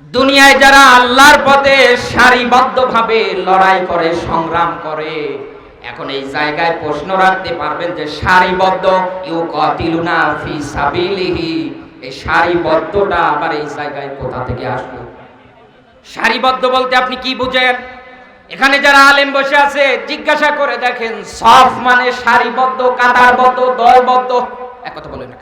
দুনিয়ায় যারা আল্লাহর পথে সারিবদ্ধভাবে লড়াই করে, সংগ্রাম করে, এখন এই জায়গায় প্রশ্ন রাখতে পারবেন যে সারিবদ্ধ ইউ কতিলুনা ফি সাবিলিহি, এই সারিবদ্ধটা আবার এই জায়গায় কোথা থেকে আসলো? সারিবদ্ধ বলতে আপনি কি বুঝেন? এখানে যারা আলেম বসে আছে, জিজ্ঞাসা করে দেখেন সফ মানে সারিবদ্ধ, কাতারবদ্ধ, দলবদ্ধ। এক কথা বলেন না?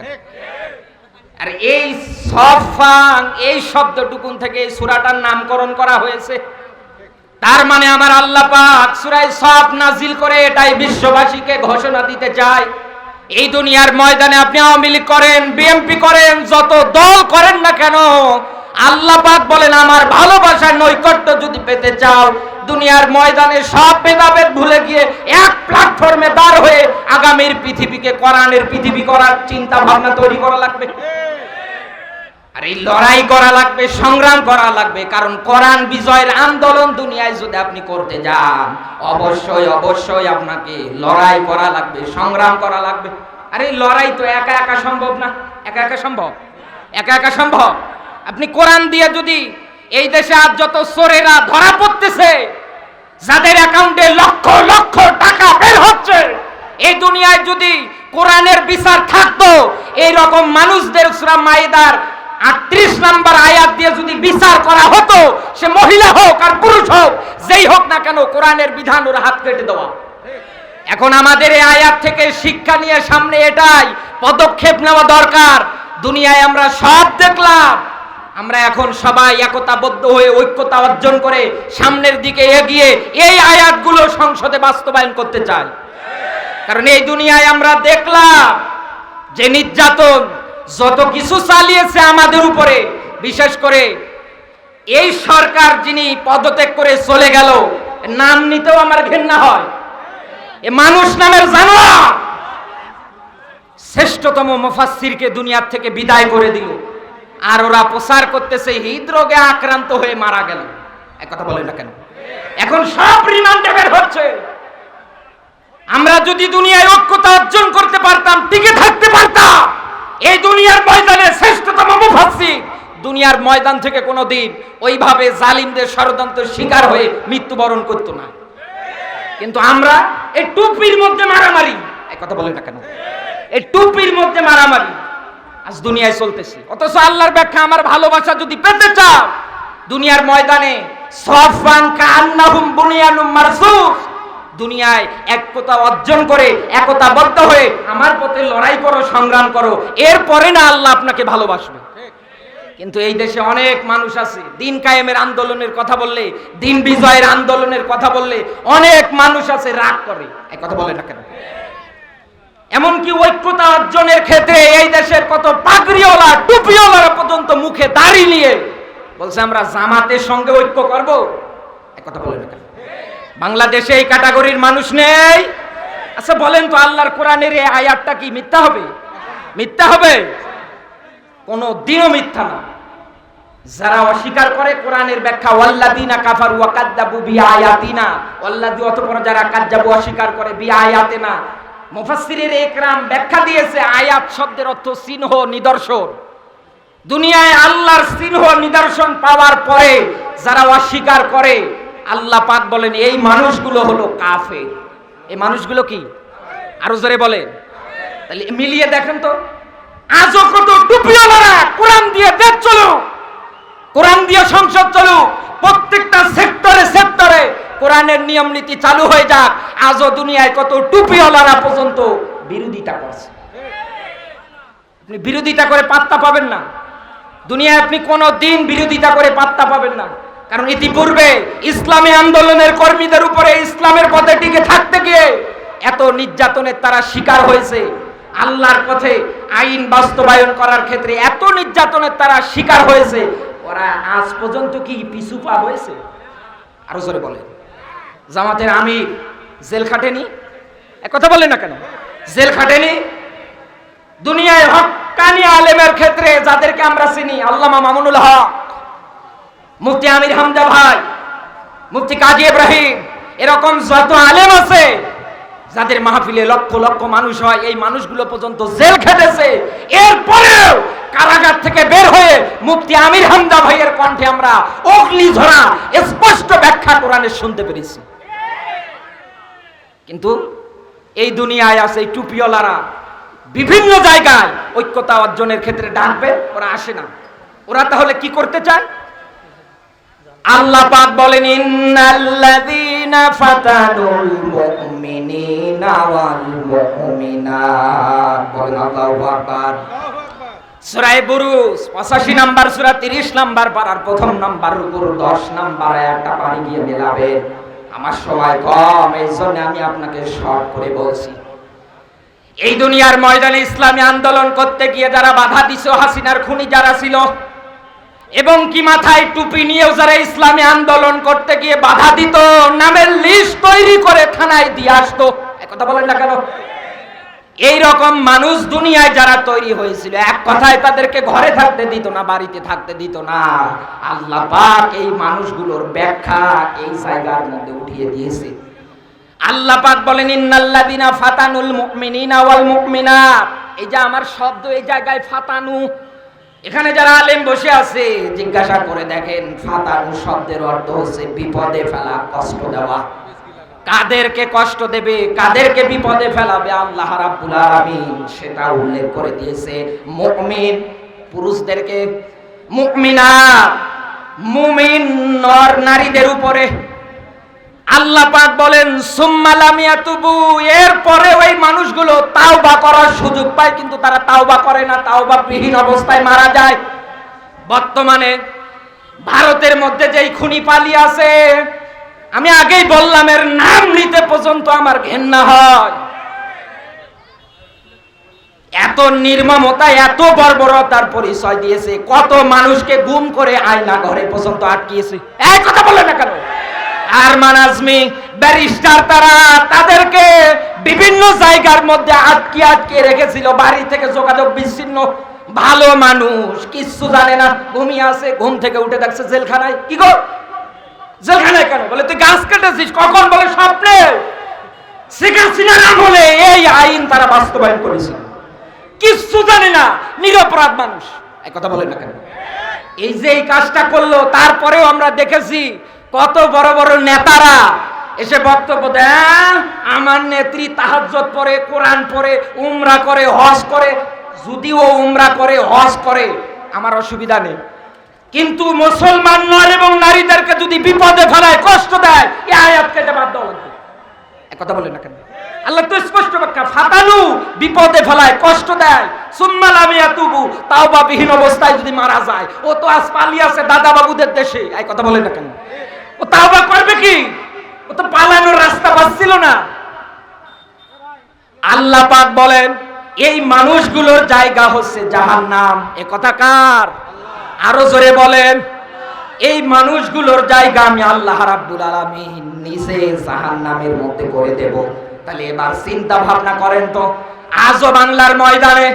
আর এই সফাং এই শব্দটুকুন থেকে এই সুরাটার নামকরণ করা হয়েছে। তার মানে আমার আল্লাহ পাক সুরাই সফ নাজিল করে এটাই বিশ্ববাসীকে ঘোষণা দিতে চায়। এই দুনিয়ার ময়দানে আপনি আওয়ামী লীগ করেন, বিএমপি করেন, যত দল করেন না কেন আল্লাহ পাক বলেন, আমার ভালোবাসার নৈকট্য যদি পেতে চাও, দুনিয়ার ময়দানে সব ভেদাভেদ ভুলে গিয়ে এক প্ল্যাটফর্মে দাঁড় হয়ে আগামীর পৃথিবীকে কোরআনের পৃথিবী করার চিন্তা ভাবনা তৈরি করা লাগবে। আর এই লড়াই করা লাগবে, সংগ্রাম করা লাগবে, কারণ কোরআন বিজয়ের আন্দোলন দুনিয়ায় যদি আপনি করতে যান, অবশ্যই অবশ্যই আপনাকে লড়াই করা লাগবে, সংগ্রাম করা লাগবে। আর লড়াই তো একা একা সম্ভব না। একা একা সম্ভব? একা একা সম্ভব? আপনি কোরআন দিয়ে যদি এই দেশে আজ যত চোরেরা ধরা পড়তেছে, যাদের অ্যাকাউন্টে লক্ষ লক্ষ টাকা বের হচ্ছে, এই দুনিয়ায় যদি কোরআনের বিচার থাকতো এই রকম মানুষদের সুরা মাইদার আটত্রিশ নাম্বার আয়াত দিয়ে যদি বিচার করা হতো, সে মহিলা হোক আর পুরুষ হোক, যেই হোক না কেন কোরআনের বিধান ওর হাত কেটে দেওয়া। এখন আমাদের এই আয়াত থেকে শিক্ষা নিয়ে সামনে এটাই, পদক্ষেপ নেওয়া দরকার। দুনিয়ায় আমরা সব দেখলাম। আমরা এখন সবাই একতাবদ্ধ হয়ে ঐক্যতা অর্জন করে সামনের দিকে এগিয়ে এই আয়াতগুলো সংসদে বাস্তবায়ন করতে চাই। কারণ এই দুনিয়ায় আমরা দেখলাম যে নির্যাতন যত কিছু চালিয়েছে আমাদের উপরে, বিশেষ করে এই সরকার যিনি পদত্যাগ করে চলে গেল নাম নিতেও আমার ঘেন্না হয়। এ মানুষ নামের জানোয়ার। শ্রেষ্ঠতম মুফাসসিরকে দুনিয়ার থেকে বিদায় করে দিল। আর ওরা প্রচার করতেছে, হৃদরোগে আক্রান্ত হয়ে মারা গেল। এক কথা বলেন না কেন? এখন সব রিমান্ডে বের হচ্ছে। আমরা যদি দুনিয়ায় ঐক্যতা অর্জন করতে পারতাম, টিকে থাকতে পারতাম, এই দুনিয়ার ময়দানে শ্রেষ্ঠতম মুফাসসির। দুনিয়ার ময়দান থেকে কোনোদিন ওইভাবে জালিমদের ষড়যন্ত্রের শিকার হয়ে মৃত্যুবরণ করতো না। কিন্তু আমরা এই টুপির মধ্যে মারামারি এই কথা বলেন না কেন? এই টুপির মধ্যে মারামারি আজ দুনিয়ায় চলতেছে। অথচ আল্লাহর ব্যাখ্যা, আমার ভালোবাসা যদি পেতে চাও, দুনিয়ার ময়দানে সফান কান্নাহুম বুনিয়ানুম মারসুস। দুনিয়ায় একতা অর্জন করে একতাবদ্ধ হয়ে আমার পথে লড়াই করো, সংগ্রাম করো। এরপরে না আল্লাহ আপনাকে ভালোবাসবে। কিন্তু এই দেশে অনেক মানুষ আছে, দিন কায়েমের আন্দোলনের কথা বললে, দিন বিজয়ের আন্দোলনের কথা বললে অনেক মানুষ আছে রাগ করে। এই কথা বলে না কেন? এমনকি ঐক্যতা অর্জনের ক্ষেত্রে এই দেশের কত পাগড়িওয়ালা, টুপিওয়ালারা পর্যন্ত মুখে দাড়ি নিয়ে বলছে, আমরা জামাতের সঙ্গে ঐক্য করব? কথা বলে বাংলাদেশে এই ক্যাটাগরির মানুষ নেই। আচ্ছা বলেন তো, আল্লাহর কোরআনের এই আয়াতটা কি মিথ্যা হবে? মিথ্যা হবে? কোনো দিনও মিথ্যা না। যারা অস্বীকার করে কোরআনের ব্যাখ্যা ওয়াল্লাদিনা কাফারু ওয়া কাযযাবু বিআয়াতিনা ওয়াল্লাদি অতঃপর যারা কাযযাবু অস্বীকার করে বিআয়াতিনা মুফাসসিরের একরাম ব্যাখ্যা দিয়েছে, আয়াত শব্দের অর্থ চিহ্ন নিদর্শন। দুনিয়ায় আল্লাহর চিহ্ন নিদর্শন পাওয়ার পরে যারা অস্বীকার করে, আল্লাহ পাক বলেন, এই মানুষগুলো হলো কাফে এই মানুষগুলো কি? আরও জোরে বলেন। তাহলে মিলিয়ে দেখেন তো। আজও কত টুপিওয়ালারা কোরআন দিয়ে দেশ চলো, কোরআন দিয়ে সংসদ চলো, প্রত্যেকটা সেক্টরে সেক্টরে কোরআনের নিয়ম নীতি চালু হয়ে যাক, আজও দুনিয়ায় কত টুপিওয়ালারা পর্যন্ত বিরোধিতা করছে। আপনি বিরোধিতা করে পাত্তা পাবেন না। দুনিয়ায় আপনি কোনো দিন বিরোধিতা করে পাত্তা পাবেন না। কারণ ইতিপূর্বে ইসলামী আন্দোলনের কর্মীদের উপরে ইসলামের পথে টিকে থাকতে গিয়ে এত নির্যাতনের তারা শিকার হয়েছে। আল্লাহর পথে আইন বাস্তবায়ন করার ক্ষেত্রে এত নির্যাতনের তারা শিকার হয়েছে। ওরা আজ পর্যন্ত কি পিছু পা হয়েছে? আরও জোরে বলে জামাতের আমি জেল খাটেনি? এক কথা বলে না কেন? জেল খাটেনি? দুনিয়ায় হক্কানি আলেমের ক্ষেত্রে যাদেরকে আমরা চিনি, আল্লামা মামুনুল হক, মুফতি আমির হামজা ভাই, মুফতি কাজী ইব্রাহিম, এরকম যত আলেম আছে, যাদের মাহফিলে লক্ষ লক্ষ মানুষ হয়, এই মানুষগুলো পর্যন্ত জেল খেটেছে। এরপরেও কারাগার থেকে বের হয়ে মুফতি আমির হামদা ভাইয়ের কণ্ঠে আমরা অগ্নি ধরা স্পষ্ট ব্যাখ্যা কোরআনে শুনতে পেরেছি। কিন্তু এই দুনিয়ায় আছে এই টুপিওয়ালারা। বিভিন্ন জায়গায় ঐক্যতা অর্জনের ক্ষেত্রে ডাকবে, ওরা আসে না। ওরা তাহলে কি করতে চায়? আল্লাহ পাক বলেন, ইন্নাল্লাযীনা ফাতানুল মুমিনিনা ওয়াল মুমিনাত। বলেন আল্লাহু আকবার। সূরা বুরুজ 85 নাম্বার সূরা 30 নাম্বার পারার প্রথম নাম্বার উপর 10 নাম্বার একটা পানি গিয়ে মেলাবে। আমার সময় কম, এই জন্য আমি আপনাকে শর্ট করে বলছি। এই দুনিয়ার ময়দানে ইসলামী আন্দোলন করতে গিয়ে যারা বাধা দিছে, হাসিনার খুনি যারা ছিল, এবং কি মাথায় টুপি নিয়েও যারা ইসলামী আন্দোলন করতে গিয়ে বাধা দিত, নামের লিস্ট তৈরি করে থানায় দিয়ে আসতো। কথা বলেন না কেন? এই রকম মানুষ দুনিয়ায় যারা তৈরি হয়েছিল, এক কথায় তাদেরকে ঘরে থাকতে দিত না, বাড়িতে থাকতে দিত না। আল্লাহ পাক এই মানুষগুলোর ব্যাখ্যা এই জায়গার মধ্যে উঠিয়ে দিয়েছে। আল্লাহ পাক বলেন, ইন্নাল্লাযিনা ফাতানুল মুমিনিনা ওয়াল মুমিনাত। এই যে আমার শব্দ এই জায়গায় ফাতানু। এখানে যারা আলেম বসে আছে, জিজ্ঞাসা করে দেখেন, ফাতানু শব্দের অর্থ হচ্ছে বিপদে ফেলা, কষ্ট দেওয়া। কাদেরকে কষ্ট দেবে, কাদেরকে বিপদে ফেলাবে আল্লাহ রাব্বুল আলামিন, সেটা উল্লেখ করে দিয়েছে মুমিন, পুরুষদেরকে মুমিনাত, মুমিন নর নারীদের উপরে। আল্লাহ পাক বলেন সুম্মালামিয়া তুবু এরপরে ওই মানুষগুলো তাওবা করার সুযোগ পায়, কিন্তু তারা তাওবা করে না তাওবা বিহীন অবস্থায় মারা যায়। বর্তমানে ভারতের মধ্যে যেই খুনি পালিয়ে আছে আমি আগেই বললাম, এর নাম নিতে পর্যন্ত আমার ঘেন্না হয়। এত নির্মমতা, এত বর্বরতার পরিচয় দিয়েছে, কত মানুষকে গুম করে আয়না ঘরে পর্যন্ত আটকিয়েছে। এই কথা বলে না কেন? আরমান আজমি, ব্যারিস্টার তারা তাদেরকে বিভিন্ন জায়গার মধ্যে আটকে আটকে রেখেছিল, বাড়ি থেকে যোগাযোগ বিচ্ছিন্ন। ভালো মানুষ, কিচ্ছু জানে না, ঘুমিয়ে আছে, ঘুম থেকে উঠে দেখছে জেলখানায়। কি গো? জেলখানায় কেন? বলে তুই গাছ কেটেছিস কখন? বলে স্বপ্নে। শেখ হাসিনার আমলে এই আইন তারা বাস্তবায়ন করেছিল কিচ্ছু জানে না নিরপরাধ মানুষ। এই কথা বলেন না কেন? এই যে এই কাজটা করল তারপরেও আমরা দেখেছি কত বড় বড় নেতারা এসে বক্তব্য "হ্যাঁ, আমার নেত্রী তাহাজ্জত পরে কোরআন পরে উমরা করে হজ করে। যদিও উমরা করে হজ করে আমার অসুবিধা নেই। কিন্তু মুসলমান নর এবং নারীদেরকে যদি বিপদে ফেলায়, কষ্ট দেয় এ আয়াত কেটে বাদ দেওয়া কথা বলেন না কেন? আল্লাহ তো স্পষ্ট ব্যাখ্যা ফাতানু বিপদে ফেলায়, কষ্ট দেয়। সুম্মাল আমি তুবু তাও বা বিহীন অবস্থায় যদি মারা যায়, ও তো আজ পালিয়ে আছে দাদা বাবুদের দেশে। এই কথা বলেন না কেন? ও তাও বা করবে কি? ও তো পালানোর রাস্তা পাচ্ছিল না। আল্লাহ পাক বলেন, এই মানুষগুলোর জায়গা হচ্ছে জাহান্নাম। এ কথা কার? আরও জোরে বলেন, এই মানুষগুলোর জায়গা আমি আল্লাহ রাব্বুল আলামিন নিজে জাহান্নামের মধ্যে করে দেব। তাহলে এবার চিন্তা ভাবনা করেন তো, আজও বাংলার ময়দানে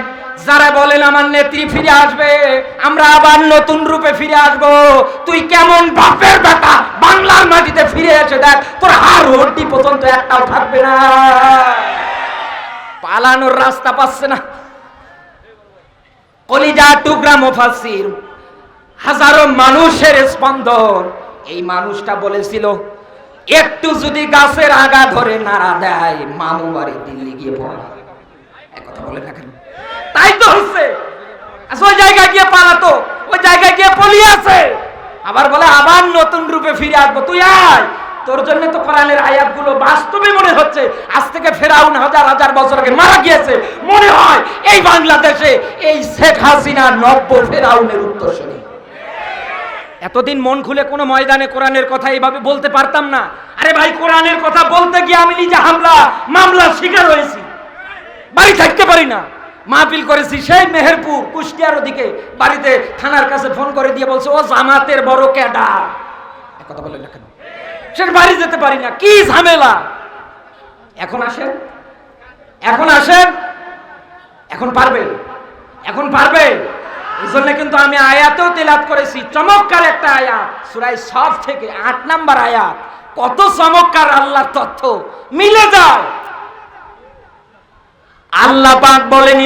যারা বলেন আমার নেত্রী ফিরে আসবে, আমরা আবার নতুন রূপে ফিরে আসব। তুই কেমন বাপের বেটা, বাংলার মাটিতে ফিরে এসে দেখ, তোর হার হড্ডি পর্যন্ত একটাও থাকবে না। পালানোর রাস্তা পাচ্ছে না। কলিজা টুকরা মুফাসসির হাজারো মানুষের স্পন্দন। এই মানুষটা বলেছিল, একটু যদি গাছের আগা ধরে নাড়া দেয়, মামু বাড়ি দিল্লি গিয়ে পড়া এক কথা বলে না কেন? তাই তো হচ্ছে ওই জায়গায় গিয়ে পালাতো, ওই জায়গায় গিয়ে পলিয়ে আছে আবার বলে, আবার নতুন রূপে ফিরে আসব। তুই আয়। তোর জন্য তো কোরআনের আয়াতগুলো বাস্তবে মনে হচ্ছে। আজ থেকে ফেরাউন হাজার হাজার বছর আগে মারা গিয়েছে। মনে হয় এই বাংলাদেশে এই শেখ হাসিনা নব্য ফেরাউনের উত্তরসূরি। এতদিন মন খুলে কোনো ময়দানে কোরআনের কথা এইভাবে বলতে পারতাম না। আরে ভাই, কোরআনের কথা বলতে গিয়ে আমি নিজে হামলা, মামলার শিকার হয়েছি। বাড়ি থাকতে পারি না। মাহফিল করেছি সেই মেহেরপুর, কুষ্টিয়ার ওদিকে। বাড়িতে থানার কাছে ফোন করে দিয়ে বলছে, ও জামাতের বড় ক্যাডা কথা বললেন না কেন? সে বাড়ি যেতে পারি না। কি ঝামেলা? এখন আসেন। এখন আসেন। এখন পারবে এখন পারবে এই জন্য কিন্তু আমি আয়াতেও তেলাত করেছি। চমৎকার একটা আয়াত। সুরাই সব থেকে আট নাম্বার আয়াত। কত চমৎকার আল্লাহর তথ্য। মিলে আল্লাহ পাক বলেন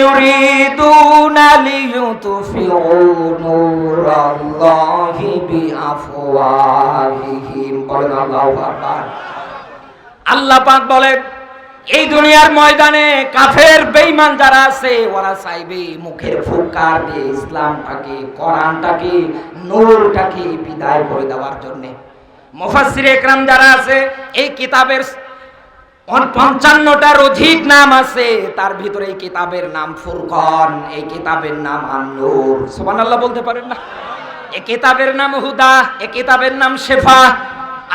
বিআফওয়াহিহিম। বলেন, আল্লাহু আকবার। আল্লাহ পাক বলেন এই দুনিয়ার ময়দানে কাফের বেঈমান যারা আছে, ওরা চাইবে মুখের ফুৎকার দিয়ে ইসলামটাকে, কোরআনটাকে, নূরটাকে বিদায় করে দেওয়ার জন্য। মুফাসসির একরাম যারা আছে, এই কিতাবের পঞ্চান্নটার অধিক নাম আছে, তার ভিতরে এই কিতাবের নাম ফুরকন, এই কিতাবের নাম আন্নুর। সুবহানাল্লাহ বলতে পারেন না? এই কিতাবের নাম হুদা, এই কিতাবের নাম শেফা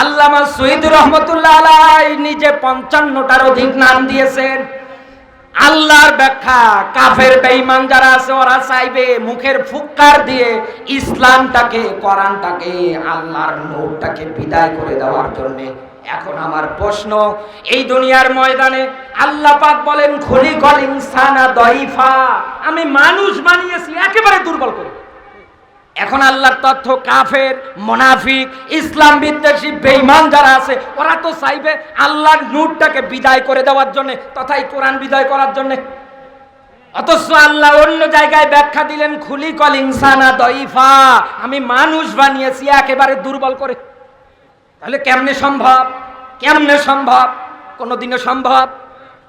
আল্লামা শহীদ রহমতুল্লাহ আলাই নিজে পঞ্চান্নটার অধিক নাম দিয়েছেন। আল্লাহর ব্যাখ্যা, কাফের বেঈমান যারা আছে, ওরা চাইবে মুখের ফুৎকার দিয়ে ইসলামটাকে, কোরআনটাকে, আল্লাহর নূরটাকে বিদায় করে দেওয়ার জন্য। এখন আমার প্রশ্ন, এই দুনিয়ার ময়দানে আল্লাহ পাক বলেন খলি কল ইনসানা দইফা আমি মানুষ বানিয়েছি, একেবারে এখন আল্লাহর তথ্য কাফের, মোনাফিক, ইসলাম বিদ্বেষী, বেঈমান যারা আছে, ওরা তো চাইবে আল্লাহর নূরটাকে বিদায় করে দেওয়ার জন্য তথাই কোরআন বিদায় করার জন্য। অথচ আল্লাহ অন্য জায়গায় ব্যাখ্যা দিলেন খুলি কল ইনসানা দইফা আমি মানুষ বানিয়েছি একেবারে দুর্বল করে। তাহলে কেমনে সম্ভব? কেমনে সম্ভব? কোনোদিনও সম্ভব?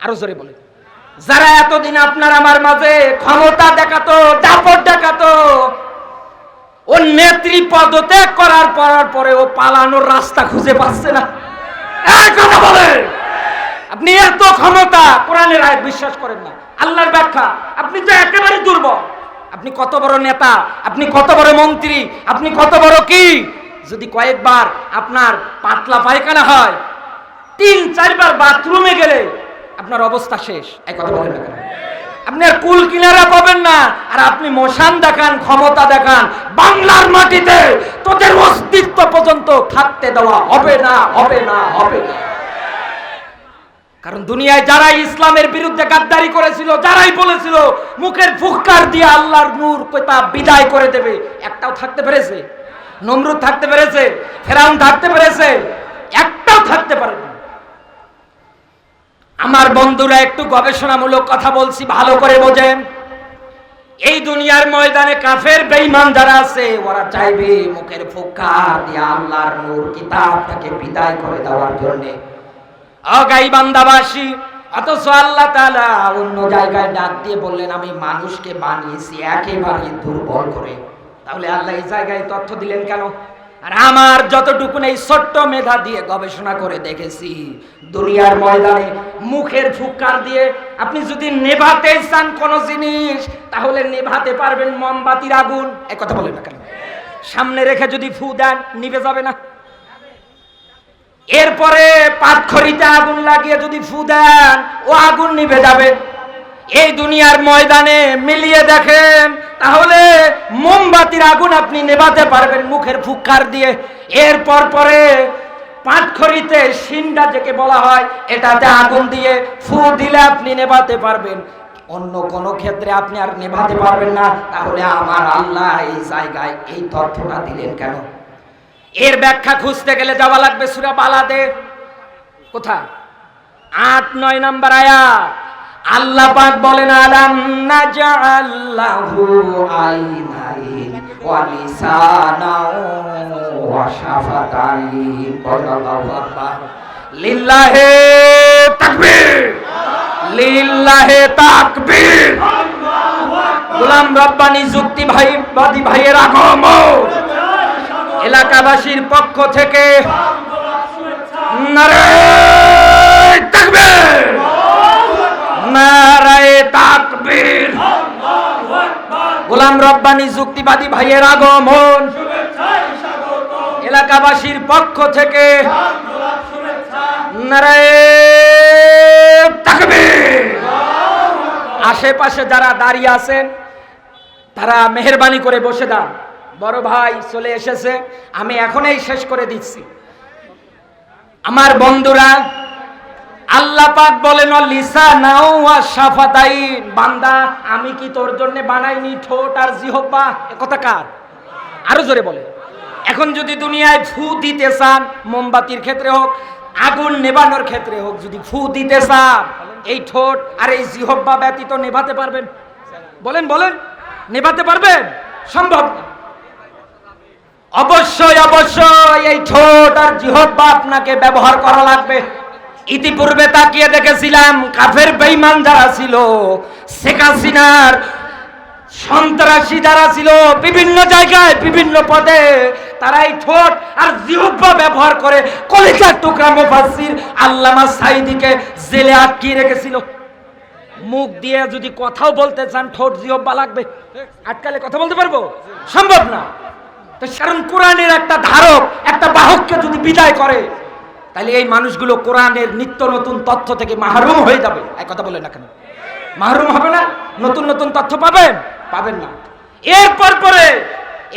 আরও জোরে বলে যারা এতদিন আপনার আমার মাঝে ক্ষমতা দেখাতো, দাপট দেখাতো ও নেত্রী পদত্যাগ করার পরার পরে ও পালানোর রাস্তা খুঁজে পাচ্ছে না। কথা বলে। আপনি এত ক্ষমতা, কোরআনের আয়াত বিশ্বাস করেন না। আল্লাহর ব্যাখ্যা, আপনি তো একেবারে দুর্বল। আপনি কত বড় নেতা, আপনি কত বড় মন্ত্রী, আপনি কত বড় কি? যদি কয়েকবার আপনার পাতলা পায়খানা হয়, তিন চারবার বাথরুমে গেলে আপনার অবস্থা শেষ। এক কথা বলেন না? আপনি আর কুল কিনারা পাবেন না। আর আপনি মশান দেখান, ক্ষমতা দেখান, বাংলার মাটিতে তোদের অস্তিত্ব পর্যন্ত থাকতে দেওয়া হবে না হবে না হবে না। কারণ দুনিয়ায় যারাই ইসলামের বিরুদ্ধে গাদ্দারি করেছিল, যারাই বলেছিল, মুখের ফুৎকার দিয়ে আল্লাহর নূর কিতাব বিদায় করে দেবে, একটাও থাকতে পেরেছে। নমরুদ থাকতে পেরেছে, ফেরাউন থাকতে পেরেছে, একটাও থাকতে পারে না আমার বন্ধুরা, একটু গবেষণামূলক কথা বলছি, ভালো করে বোঝেন। এই দুনিয়ার ময়দানে কাফের, বেঈমান যারা আছে, ওরা চাইবে মুখের ফুৎকার দিয়ে আল্লাহর নূর কিতাবটাকে বিদায় করে দেওয়ার জন্য। অগাই বান্দাবাসী, অথচ আল্লাহ তাআলা অন্য জায়গায় ডাক দিয়ে বললেন, আমি মানুষকে বানিয়েছি একেবারে দুর্বল করে। তাহলে আল্লাহ এই জায়গায় তথ্য দিলেন কেন? আর আমার যতটুকু এই ছোট্ট মেধা দিয়ে গবেষণা করে দেখেছি। দুনিয়ার ময়দানে মুখের ফুৎকার দিয়ে আপনি যদি নেভাতে চান কোন জিনিস, তাহলে নেভাতে পারবেন মোমবাতির আগুন। এক কথা বলেন না কেন? সামনে রেখে যদি ফু দেন, নিভে যাবে না। এরপরে পাটখড়িতে আগুন লাগিয়ে যদি ফু দেন, ও আগুন নিভে যাবে। এই দুনিয়ার ময়দানে মিলিয়ে দেখেন, তাহলে মোমবাতির আগুন আপনি নেভাতে পারবেন মুখের ফুৎকার দিয়ে। এরপর পরে পাটখড়িতে সিন্ডা যেকে বলা হয়, এটাতে আগুন দিয়ে ফু দিলে আপনি নেভাতে পারবেন। অন্য কোন ক্ষেত্রে আপনি আর নেভাতে পারবেন না, তাহলে আমার আল্লাহ এই জায়গায় এই তথ্যটা দিলেন কেন? এর ব্যাখ্যা খুঁজতে গেলে যাওয়া লাগবে সুরা বালাদে। কোথায়? আট, নয় নাম্বার আয়াত। আল্লাহ পাক বলেন, আলাম নাজআল্লাহু আইনাইন ওয়া লিসানাও ওয়া শাফাতাইন। আল্লাহু আকবার। লিল্লাহে তাকবীর। লিল্লাহে তাকবীর। গোলাম রব্বানি যুক্তি ভাই বাদী ভাইয়ের আগমন। এলাকাবাসীর পক্ষ থেকে নারে তাকবীর। নারায় তাকবীর। গোলাম রব্বানি যুক্তিবাদী ভাইয়ের আগমন। এলাকাবাসীর পক্ষ থেকে আশেপাশে যারা দাঁড়িয়ে আছেন, তারা মেহরবানি করে বসে দাও বড় ভাই চলে এসেছে, আমি এখনই শেষ করে দিচ্ছি। আমার বন্ধুরা আল্লাহ পাক বলেন লিসা নাও সাফাতাইন বান্দা, আমি কি তোর জন্য বানাইনি ঠোঁট আর জিহব্বা কথা কার? আরও জোরে বলে। এখন যদি দুনিয়ায় ফু দিতে চান, মোমবাতির ক্ষেত্রে হোক, আগুন নেবানোর ক্ষেত্রে হোক, যদি ফু দিতে চান, এই ঠোঁট আর এই জিহব্বা ব্যতীত নেভাতে পারবেন? বলেন বলেন। নেভাতে পারবেন? সম্ভব না। অবশ্যই অবশ্যই এই ঠোঁট আর জিহব্বা আপনাকে ব্যবহার করা লাগবে। ইতিপূর্বে তাকিয়ে দেখেছিলাম কাফের বেঈমান যারা ছিল, শেখ হাসিনার সন্ত্রাসী যারা ছিল, বিভিন্ন জায়গায়, বিভিন্ন পদে তারা এই ঠোঁট আর জিহ্বা ব্যবহার করে কলিজার টুকরা মুফাসসির আল্লামা সাইদিকে জেলে আটকিয়ে রেখেছিল। মুখ দিয়ে যদি কথাও বলতে চান, ঠোঁট, জিহ্বা লাগবে। আটকালে কথা বলতে পারব? সম্ভব না। তো কারণ কোরআনের একটা ধারক, একটা বাহককে যদি বিদায় করে তাহলে এই মানুষগুলো কোরআনের নিত্য নতুন তথ্য থেকে মাহরুম হয়ে যাবে। এক কথা বলে না কেন? মাহরুম হবে না? নতুন নতুন তথ্য পাবেন? পাবেন না। এরপর পরে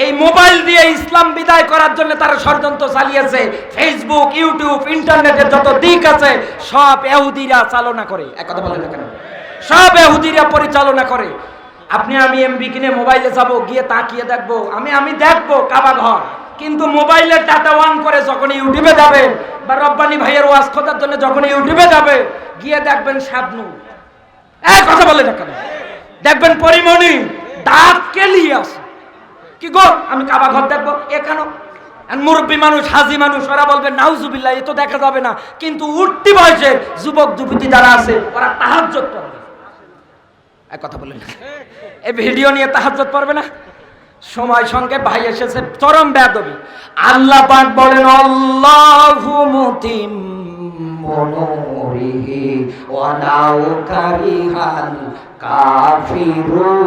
এই মোবাইল দিয়ে ইসলাম বিদায় করার জন্য তারা ষড়যন্ত্র চালিয়েছে। ফেসবুক ইউটিউব ইন্টারনেটের যত দিক আছে, সব এহুদিরা চালনা করে। এক কথা বলে না কেন? সব এহুদিরা পরিচালনা করে। আপনি আমি এমবি কিনে মোবাইলে যাব, গিয়ে তাকিয়ে দেখব। আমি আমি দেখব কাবা ঘর কিন্তু মোবাইলের ডাটা অন করে যখন ইউটিউবে যাবে, বা রব্বানি ভাইয়ের ওয়াজ খোঁজার জন্য যখন ইউটিউবে যাবে, গিয়ে দেখবেন শাবনু এক কথা বলে না কেন দেখবেন পরিমণি দাঁত কেলিয়ে আসে কি গো, আমি কাবা ঘর দেখব এ কেন আর মুরব্বী মানুষ, হাজি মানুষ, ওরা বলবে, নাউজুবিল্লাহ, এ তো দেখা যাবে না। কিন্তু উঠতি বয়সের যুবক, যুবতী যারা আছে, ওরা তাহাজ্জত করবে এক কথা না এই ভিডিও নিয়ে তাহাজ্জত পড়বে না? সময় সঙ্গে ভাই এসেছে, চরম বেদবি আল্লাহ পাক বলেন, আল্লাহু মুতিম মনোরিহি, ওয়ালাউ কারিহাল কাফিরুন।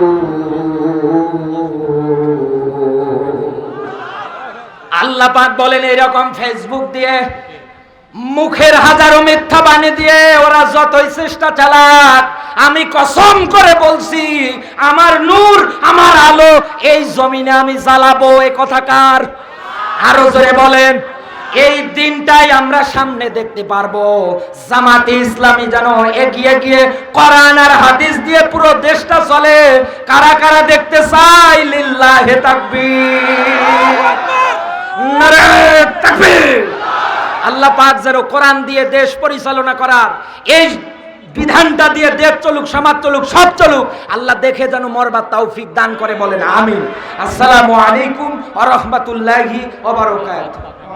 আল্লাহ পাক বলেন, এরকম ফেসবুক দিয়ে মুখের হাজারো মিথ্যা বাণী দিয়ে ওরা যতই চেষ্টা চালাক, আমি কসম করে বলছি, আমার নূর, আমার আলো, এই জমিনে আমি জ্বালাবো, এ কথাকার আরও জোরে বলেন, এই দিনটাই আমরা সামনে দেখতে পারব, জামাতে ইসলামী যেন এগিয়ে গিয়ে কোরআন আর হাদিস দিয়ে পুরো দেশটা চলে, কারা কারা দেখতে চাই লিল্লাহে তাকবীর। নারে তাকবীর। আল্লাহ পাক যেন কোরআন দিয়ে দেশ পরিচালনা করার, এই বিধানটা দিয়ে দেশ চলুক, সমাজ চলুক, সব চলুক, আল্লাহ দেখে যেন মরবার তৌফিক দান করে বলেন, আমিন। আসসালামু আলাইকুম ওয়া রাহমাতুল্লাহি ওয়া বারাকাতুহু।